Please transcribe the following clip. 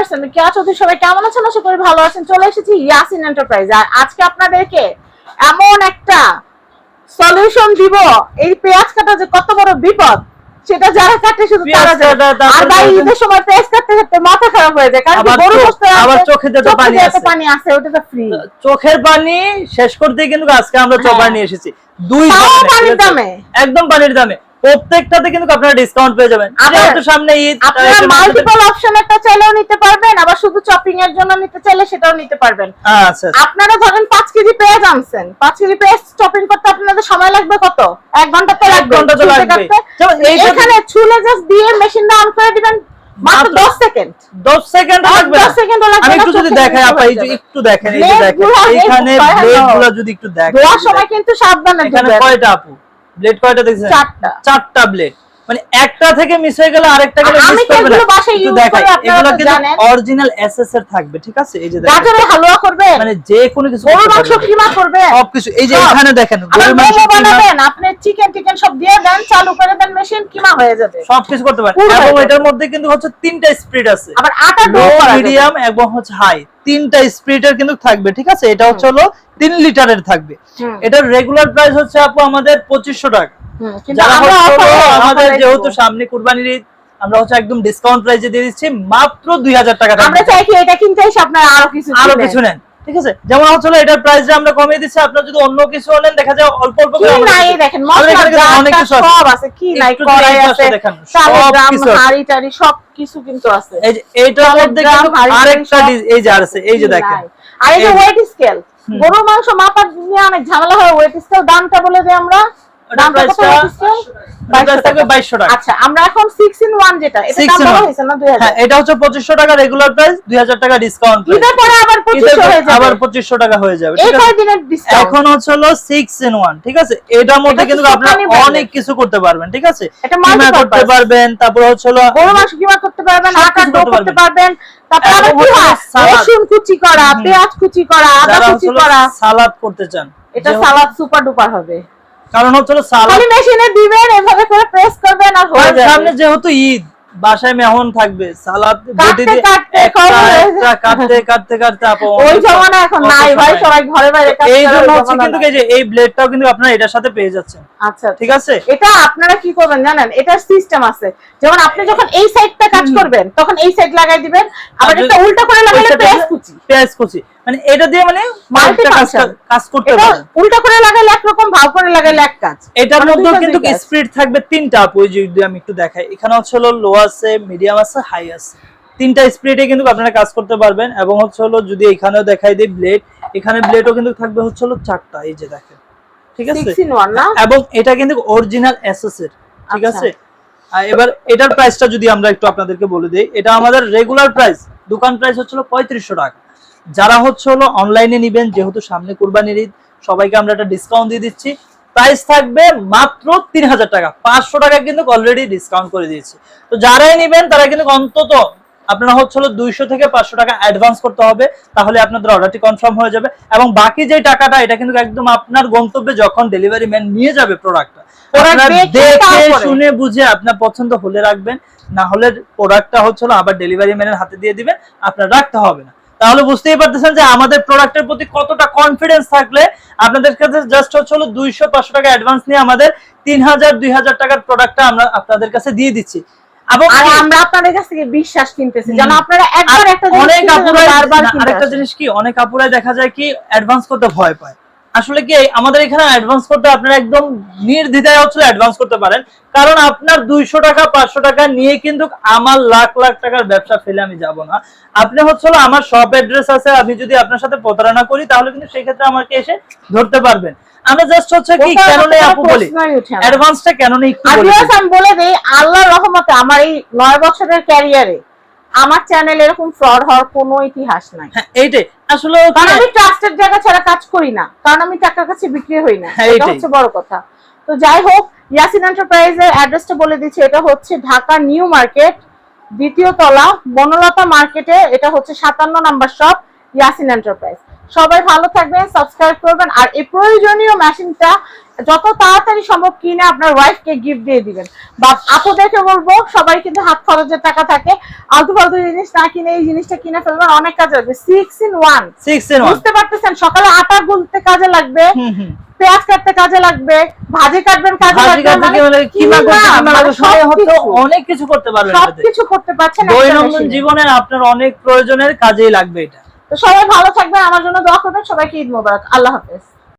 Viewers আমি কেয়া চৌধুরী সবাই কেমন আছেন? আশা করি ভালো আছেন। চলে এসেছি ইয়াসিন এন্টারপ্রাইজ আর আজকে আপনাদেরকে এমন একটা সলিউশন দিব। এই পেঁয়াজ কাটা যে কত বড় বিপদ সেটা যারা কাটে শুধু তারা। আর ভাই ঈদের সময় পেঁয়াজ কাটতে কাটতে মাথা খারাপ হয়ে যায় কারণ কি আবার গরু চোখ- গোশত আছে, আবার চোখে পানি আছে। পানি আছে ওটা তো ফ্রি চোখের পানি শেষ করতে কিন্তু আজকে আমরা চপার হ্যাঁ। নিয়ে এসেছি। দুই পানির দামে। একদম পানির দামে। প্রত্যেকটাতে কিন্তু আপনারা ডিসকাউন্ট পেয়ে যাবেন। যেহেতু সামনে ঈদ আপনারা মাল্টিপল অপশন একটা চাইলেও নিতে পারবেন আবার শুধু চপিং এর জন্য নিতে চাইলে সেটাও নিতে পারবেন। আচ্ছা আপনারা ধরেন পাঁচ কেজি পেঁয়াজ আনছেন পাঁচ কেজি পেঁয়াজ চপিং করতে আপনাদের সময় লাগবে কত? এক ঘণ্টা তো লাগবে ঘণ্টা তো লাগবে। এখানে ছুলে জাস্ট দিয়ে মেশিনটা অন করে দিবেন মাত্র মাত্র 10 সেকেন্ড সেকেন্ড লাগবে 10 সেকেন্ডও লাগবে আমি একটু যদি চোখে দেখাই দেখলে আপা এই যে একটু দেখেন এই যে গুলো যদি একটু দেখেন। ধোয়ার সময় কিন্তু সাবধানে এখানে কয়টা আপু? ব্লেড কয়টা দেখছেন চারটা। চারটা ব্লেড মানে একটা থেকে মিস হয়ে গেলে আরেকটা গেলে আমি মিস করবে না। use দেখাই এগুলো কিন্তু। অরিজিনাল এসএস এর থাকবে ঠিক আছে? এই যে দেখেন। গাজরের হালুয়া করবে? মানে যে কোনো কিছু গরুর মাংস। কিমা করবেন সবকিছু এই যে এখানে দেখেন গরুর মাংস বানাবেন আপনি চিকেন টিকেন সব দিয়ে দেন চালু করে দেন মেশিন কিমা হয়ে যাবে। সবকিছু করতে পারেন এবং এটার মধ্যে কিন্তু হচ্ছে তিনটা স্পিড আছে। আবার আটা ডো মিডিয়াম এবং হচ্ছে হাই তিনটা স্পিডের কিন্তু থাকবে ঠিক আছে? এটা হচ্ছে হলো তিন লিটারের থাকবে। এটার রেগুলার প্রাইস হচ্ছে আপু আমাদের পঁচিশশো টাকা। আমাদের যেহেতু সামনে কুরবানির ঈদ আমরা হচ্ছে একদম ডিসকাউন্ট প্রাইসে দিয়ে দিচ্ছি মাত্র দুই হাজার টাকা আমরা চাই কি এটা কিনতে আপনারা আরও কিছু আরও কিছু নেন ঠিক আছে? যেমন হচ্ছে এটার প্রাইস আমরা কমিয়ে দিচ্ছি আপনার যদি অন্য কিছু দেখা যায় অল্প অল্প করে। দেখেন অনেক কিছু আছে। সব আছে কি নাই একটু কড়াই যদি এই আছে পাশে সব গ্রাম কিছু আছে। হাড়ি টাড়ি সব কিছু কিন্তু আছে। এই যে এইটার মধ্যে কিন্তু আরেকটা এই যে আর আছে এই যে দেখেন। আর এই যে- ওয়েট স্কেল গরুর মাংস মাপার নিয়ে অনেক ঝামেলা হয় ওয়েট স্কেল দামটা বলে দিই আমরা। ওটার দামটা কত price-টা- weight scale? ওটার price 2200 থাকবে টাকা। 2200 টাকা। আচ্ছা আমরা এখন 6 in 1 যেটা এটা 6 দাম in বলা 1 হয়েছে না 2000 হ্যাঁ এটা হচ্ছে পঁচিশশো টাকা রেগুলার প্রাইস দুই হাজার টাকা ডিসকাউন্ট আবার 2500 হয়ে যাবে। আবার পঁচিশশো টাকা হয়ে যাবে এই ঠিক আছে? কয়দিনের ডিসকাউন্ট এখন হচ্ছে হলো সিক্স ইন ওয়ান ঠিক আছে? এটার মধ্যে কিন্তু হচ্ছে আপনারা সুপানি brand-এর। অনেক কিছু করতে পারবেন ঠিক আছে? করতে পারবেন তারপর হচ্ছে হলো গরু মাংস কিমা করতে পারবেন আটা করতে পারবেন। তারপর আবার কি হয়? সালাদ। রসুন কুচি করা পেঁয়াজ কুচি করা আদা কুচি করা। সালাদ করতে চান। এটা সালাদ সুপার ডুপার হবে। কারণ হচ্ছে সালাদ মেশিনে দিবেন এভাবে করে প্রেস করবেন আর হয়ে যাবে। সামনে যেহেতু ঈদ বাসায় মেহমান থাকবে সালাদ বটি দিয়ে কাটতে একটা কাটতে কাটতে কাটতে আপু ওই জমানা এখন নাই ভাই সবাই ঘরে বাইরে কাজ এই জন্য হচ্ছে কিন্তু। এই যে এই ব্লেডটাও কিন্তু আপনারা এটার সাথে পেয়ে যাচ্ছেন। আচ্ছা ঠিক আছে? এটা আপনারা কি করবেন জানেন? এটার সিস্টেম আছে। যেমন আপনি যখন এই সাইডটা কাজ করবেন তখন এই সাইড লাগাই দিবেন। আবার এটা উল্টা করে লাগালে পেঁয়াজ কুচি পেঁয়াজ কুচি মানে এটা দিয়ে মানে কাজ করতে এটা উল্টা করে লাগালে একরকম ভাব করে লাগালে এক কাজ। এটার মানে মধ্যেও কিন্তু স্পিড থাকবে তিনটা আপু যদি আমি একটু দেখাই। এখানে হচ্ছে হলো লো আছে মিডিয়াম আছে হাই আছে। তিনটা স্পিডে কিন্তু আপনারা কাজ করতে পারবেন। এবং হচ্ছে হলো যদি এখানেও দেখাই দিই ব্লেড এখানে ব্লেডও কিন্তু থাকবে হচ্ছে হলো চারটা এই যে দেখেন। ঠিক আছে? এবং এটা কিন্তু অরিজিনাল এর। ঠিক আচ্ছা। আছে? এবার এটার প্রাইসটা যদি আমরা একটু আপনাদেরকে বলে দিই এটা আমাদের রেগুলার প্রাইস দোকান প্রাইস হচ্ছিল পঁয়ত্রিশশো টাকা। যারা হচ্ছে হলো অনলাইনে নিবেন যেহেতু সামনে কুরবানির ঈদ সবাইকে আমরা একটা ডিসকাউন্ট দিয়ে দিচ্ছি। প্রাইস থাকবে মাত্র তিন হাজার টাকা। পাঁচশো টাকা কিন্তু অলরেডি ডিসকাউন্ট করে দিয়েছি। তো যারাই নিবেন তারা কিন্তু অন্তত আপনারা হচ্ছে হলো দুইশো থেকে পাঁচশো টাকা অ্যাডভান্স করতে হবে তাহলে আপনাদের অর্ডারটি কনফার্ম হয়ে যাবে। এবং বাকি যে টাকাটা এটা কিন্তু একদম আপনার গন্তব্যে যখন ডেলিভারি ম্যান নিয়ে যাবে প্রোডাক্টটা দেখে শুনে বুঝে আপনার পছন্দ হলে রাখবেন। না হলে প্রোডাক্টটা হচ্ছে আবার ডেলিভারি ম্যানের হাতে দিয়ে দিবেন আপনার রাখতে হবে না। তাহলে বুঝতেই পারতেছেন যে আমাদের প্রোডাক্টের প্রতি কতটা কনফিডেন্স থাকলে আপনাদের কাছে জাস্ট হচ্ছে হলো দুইশো পাঁচশো টাকা অ্যাডভান্স নিয়ে আমাদের তিন হাজার দুই হাজার টাকার প্রোডাক্টটা আমরা আপনাদের কাছে দিয়ে দিচ্ছি। আমরা আপনাদের কাছ থেকে বিশ্বাস কিনতেছি। যেন আপনারা একবার একটা জিনিস অনেক আপুরাই বারবার আরেকটা জিনিস কি অনেক আপুরাই দেখা যায় কি অ্যাডভান্স করতে ভয় পায়। আসলে কি আমাদের এখানে অ্যাডভান্স করতে আপনারা একদম নির্দ্বিধায় হচ্ছে অ্যাডভান্স করতে পারেন। কারণ আপনার দুইশো টাকা পাঁচশো টাকা নিয়ে কিন্তু আমার লাখ লাখ টাকার ব্যবসা ফেলে আমি যাব না। আপনি হচ্ছে আমার শপ অ্যাড্রেস আছে আমি যদি আপনার সাথে প্রতারণা করি তাহলে কিন্তু সেই ক্ষেত্রে আমাকে এসে ধরতে পারবেন। আমরা জাস্ট হচ্ছে কি কেন নেই আপু বলি। অ্যাডভান্সটা কেন নেই আমি বলে দিই আল্লাহর রহমতে আমার এই নয় বছরের ক্যারিয়ারে আমার চ্যানেল এরকম ফ্রড হওয়ার কোনো ইতিহাস নাই। হ্যাঁ এইটাই। আসলে কারণ আমি ট্রাস্টেড জায়গা ছাড়া কাজ করি না। কারণ আমি টাকার কাছে বিক্রি হই না। হ্যাঁ, এটা হচ্ছে বড় কথা। তো যাই হোক ইয়াসিন এন্টারপ্রাইজের অ্যাড্রেসটা বলে দিচ্ছি। এটা হচ্ছে ঢাকা নিউ মার্কেট দ্বিতীয় তলা বনলতা মার্কেটে। এটা হচ্ছে সাতান্ন নাম্বার শপ ইয়াসিন এন্টারপ্রাইজ সবাই ভালো থাকবেন সাবস্ক্রাইব করবেন। আর এই প্রয়োজনীয় মেশিনটা যত তাড়াতাড়ি সম্ভব কিনে আপনার ওয়াইফকে গিফট দিয়ে দিবেন। বা আপুদেরকে বলব সবাই কিন্তু হাত খরচের টাকা থাকে। আলতু ফালতু জিনিস না কিনে এই জিনিসটা কিনে ফেলবেন অনেক কাজে লাগবে। Six in one six one বুঝতে পারতেছেন? সকালে আটা গুলতে কাজে লাগবে পেঁয়াজ কাটতে কাজে লাগবে ভাজি কাটবেন কাজে লাগবে। মানে। অনেক কিছু করতে পারবেন। সবকিছু করতে পারছেন দৈনন্দিন। জীবনের আপনার অনেক প্রয়োজনের কাজেই লাগবে এটা। তো সবাই ভালো থাকবেন আমার জন্য দোয়া করবেন। সবাইকে ঈদ মোবারক। আল্লাহ হাফেজ।